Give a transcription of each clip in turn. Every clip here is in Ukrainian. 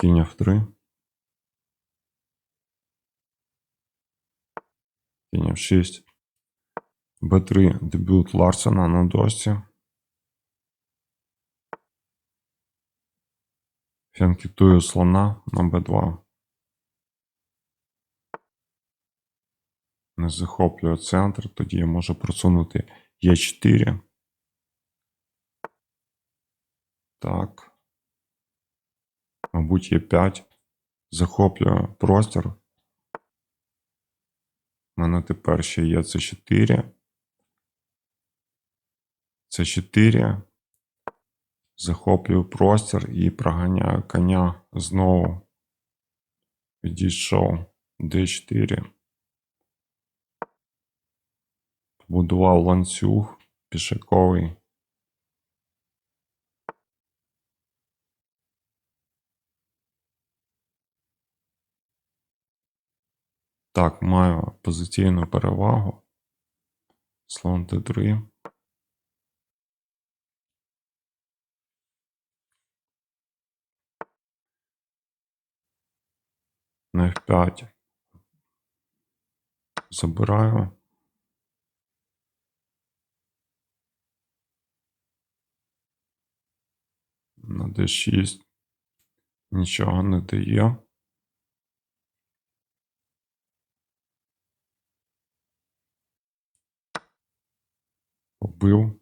Кінь F3. Кінь F6. Б3 дебют Ларсена на дошці. Фянкетую слона на Б2. Не захоплює центр, тоді я можу просунути Е4. Так. Мабуть, Е5. Захоплює простір. У мене тепер ще є С4. С4. Захоплюю простір і проганяю коня знову. Відійшов Д4. Побудував ланцюг пішаковий. Так, маю позиційну перевагу. Слон Т3. На F5. Забираю. На D6 нічого не дає. Побив.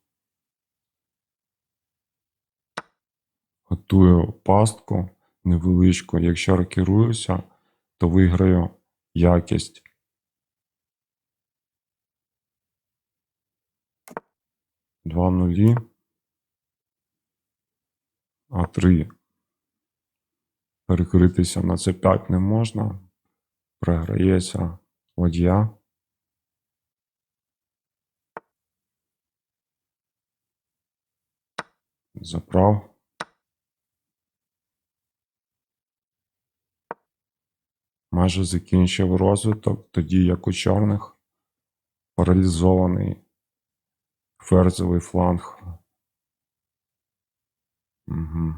Готую пастку невеличку. Якщо рокіруюся, то виграю якість. Два нулі. А три. Перекритися на С5 не можна. Програється ладья. Заправ. Майже закінчив розвиток, тоді як у чорних паралізований ферзовий фланг. Угу.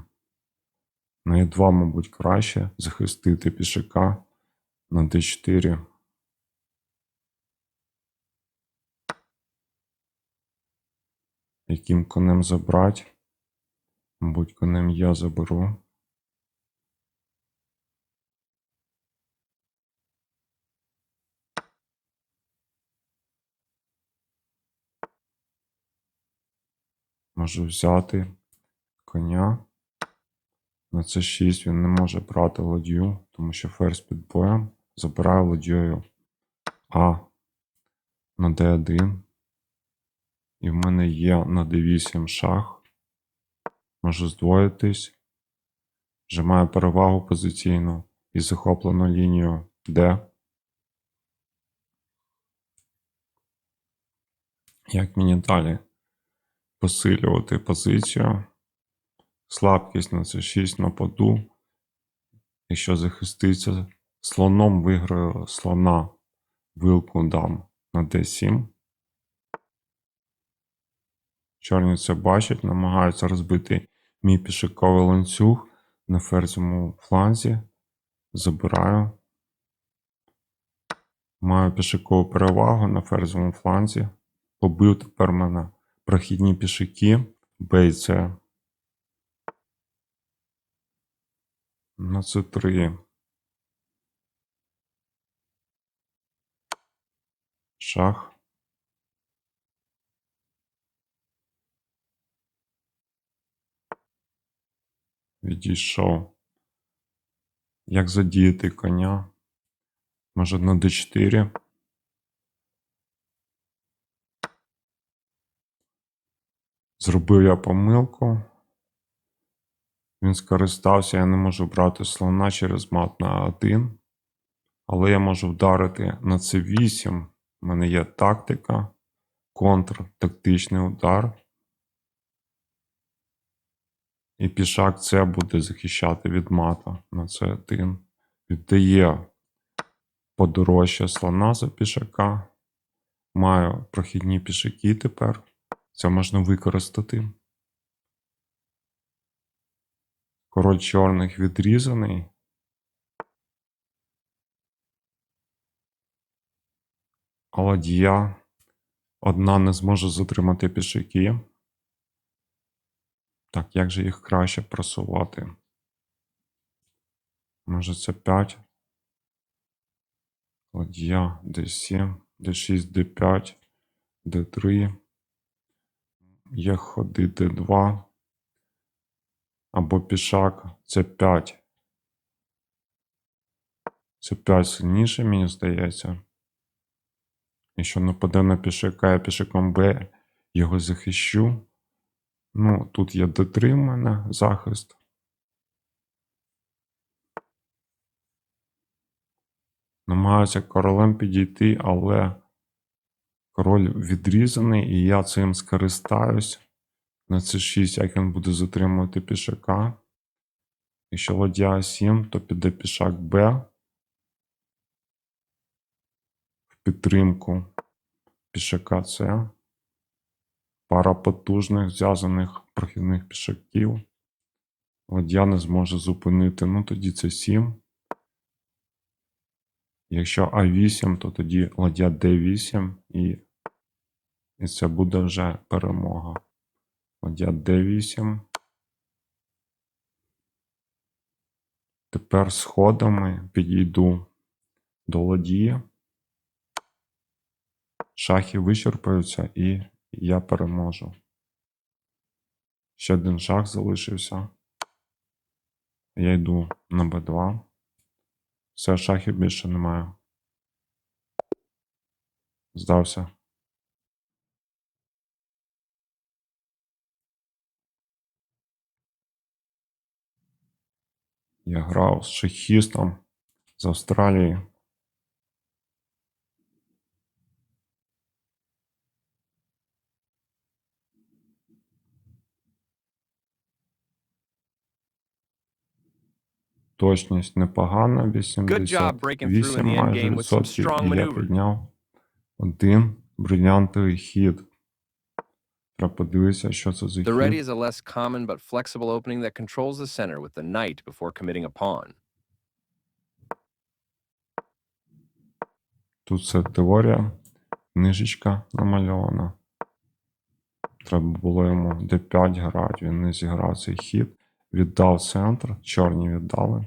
На Е2, мабуть, краще захистити пішака на Д4. Яким конем забрати? Мабуть, конем я заберу. Можу взяти коня. На С6 він не може брати ладью, тому що ферзь під боєм. Забираю ладьєю А на Д1. І в мене є на D8 шах. Можу здвоїтись. Вже маю перевагу позиційну і захоплену лінію Д. Як мені далі посилювати позицію? Слабкість на С6 нападу. Якщо захиститься слоном, виграю слона, вилку дам на D7. Чорні це бачать, намагаються розбити мій пішаковий ланцюг на ферзьому фланзі. Забираю. Маю пішакову перевагу на ферзьому фланзі. Побив тепер мене прохідні пішаки Б і С. На С3. Шах. Відійшов. Як задіяти коня? Може на d4. Зробив я помилку. Він скористався, я не можу брати слона через мат на 1. Але я можу вдарити на c8. У мене є тактика, контртактичний удар. І пішак це буде захищати від мата на С1. Віддає подорожче слона за пішака. Маю прохідні пішаки тепер. Це можна використати. Король чорних відрізаний. А ладья одна не зможе затримати пішаки. Так, як же їх краще просувати? Може це 5. Ладья D7, D6, D5, D3. Є ходи D2. Або пішак C5. C5 сильніше, мені здається. Якщо нападе на пішака, я пішаком Б його захищу. Ну, тут є D3 в мене захист. Намагаюся королем підійти, але король відрізаний, і я цим скористаюсь. На C6, як він буде затримувати пішака. Якщо ладья 7, то піде пішак Б. В підтримку пішака С. Пара потужних зв'язаних прохідних пішаків. Ладья не зможе зупинити. Ну тоді це 7. Якщо А8, то тоді ладья Д8 і, і це буде вже перемога. Ладья Д8. Тепер сходами підійду до ладії. Шахи вичерпаються і я переможу. Ще один шах залишився. Я йду на Б2. Все, шахів більше немає. Здався. Я грав з шахістом з Австралії. Точність непогана, 88 breaking through in the майже відсотків, і я підняв один брильянтовий хід. Треба подивитися, що це за The ready is a less common but flexible opening that controls the center with the knight before committing a pawn. Тут це теорія, книжечка намальована. Треба було йому d5 грати, він не зіграв цей хід. Віддав центр, чорні віддали.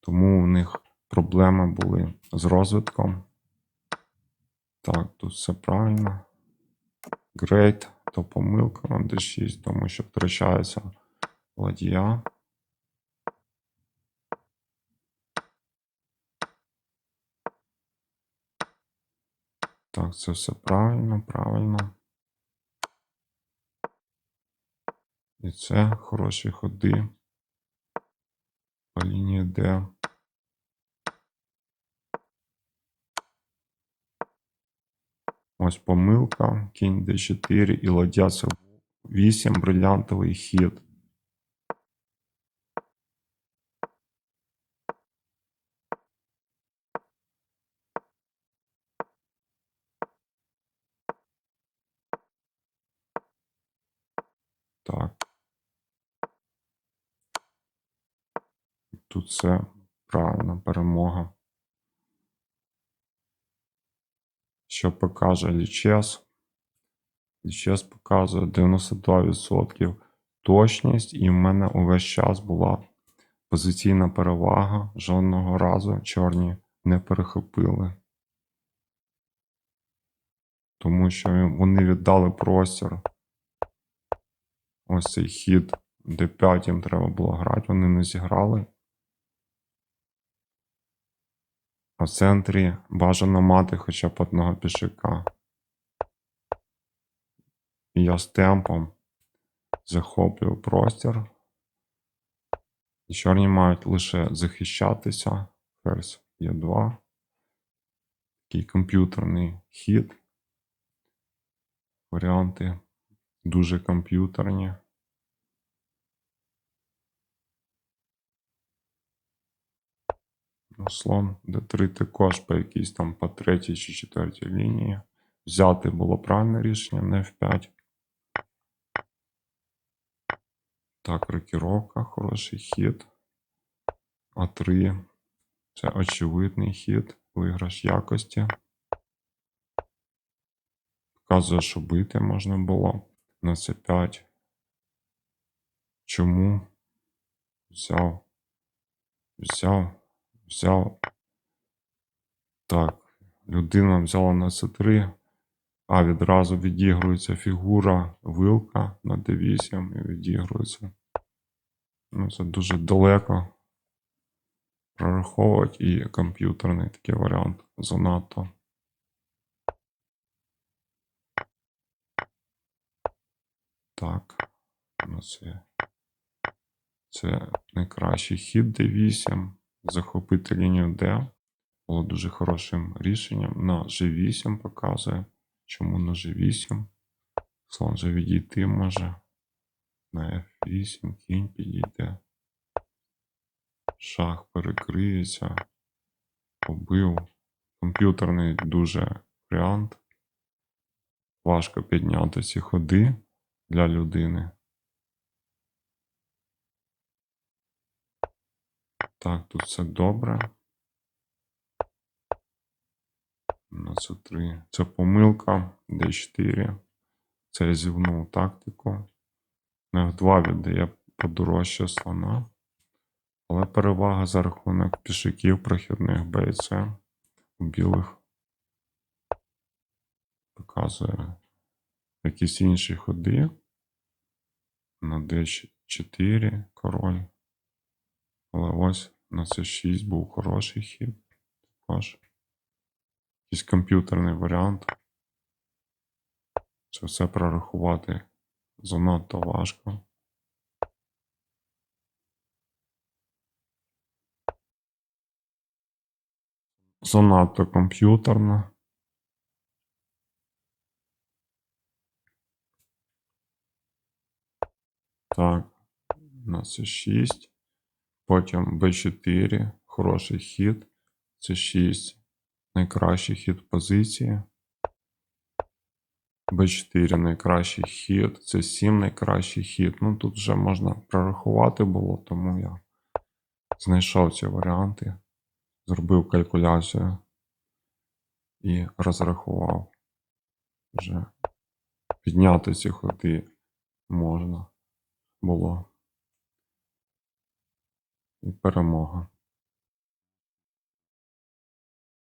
Тому у них проблеми були з розвитком. Так, тут все правильно. Great, то помилка на d6, тому що втрачається ладья. Так, це все правильно, правильно. І це хороші ходи по лінії Д. Ось помилка, кінь d4 і ладья це 8 брилянтовий хід. Так. Тут все правильно, перемога. Що покаже лічес? Лічес показує 92% точність, і в мене увесь час була позиційна перевага. Жодного разу чорні не перехопили. Тому що вони віддали простір. Ось цей хід D5 їм треба було грати, вони не зіграли. А центрі бажано мати хоча б одного пішака. І я з темпом захоплюю простір. І чорні мають лише захищатися. Ферзь є 2. Такий комп'ютерний хід. Варіанти дуже комп'ютерні. Ну, Слон d3 також по якійсь там по третій чи четвертій лінії. Взяти було правильне рішення, не F5. Так, рокіровка, хороший хід. А3. Це очевидний хід. Виграш якості. Показує, що бити можна було на С5. Чому? Взяв. Взяв. Взяв. Так. Людина взяла на С3. А відразу відігрується фігура вилка на D8 і відігрується. Ну, це дуже далеко прораховувати і комп'ютерний такий варіант занадто. Так, ну це, це найкращий хід D8. Захопити лінію D було дуже хорошим рішенням. На G8 показує. Чому на G8? Слон же відійти може. На F8 кінь підійде. Шах перекриється. Побив. Комп'ютерний дуже варіант. Важко підняти ці ходи для людини. Так, тут все добре. На це 3. Це помилка. D4. Це я зівнув тактику. На F2 віддає подорожче слона. Але перевага за рахунок пішаків прохідних Б і С у білих показує якісь інші ходи. На D4 король. Але ось на C6 був хороший хід. Також якийсь комп'ютерний варіант. Це все прорахувати занадто важко. Занадто комп'ютерно. Так, у нас є 6. Потім B4, хороший хід. Це 6. Найкращий хід позиції. B4 найкращий хід. Це 7 найкращий хід. Ну тут вже можна прорахувати було, тому я знайшов ці варіанти, зробив калькуляцію і розрахував. Вже підняти ці ходи можна було. Перемога.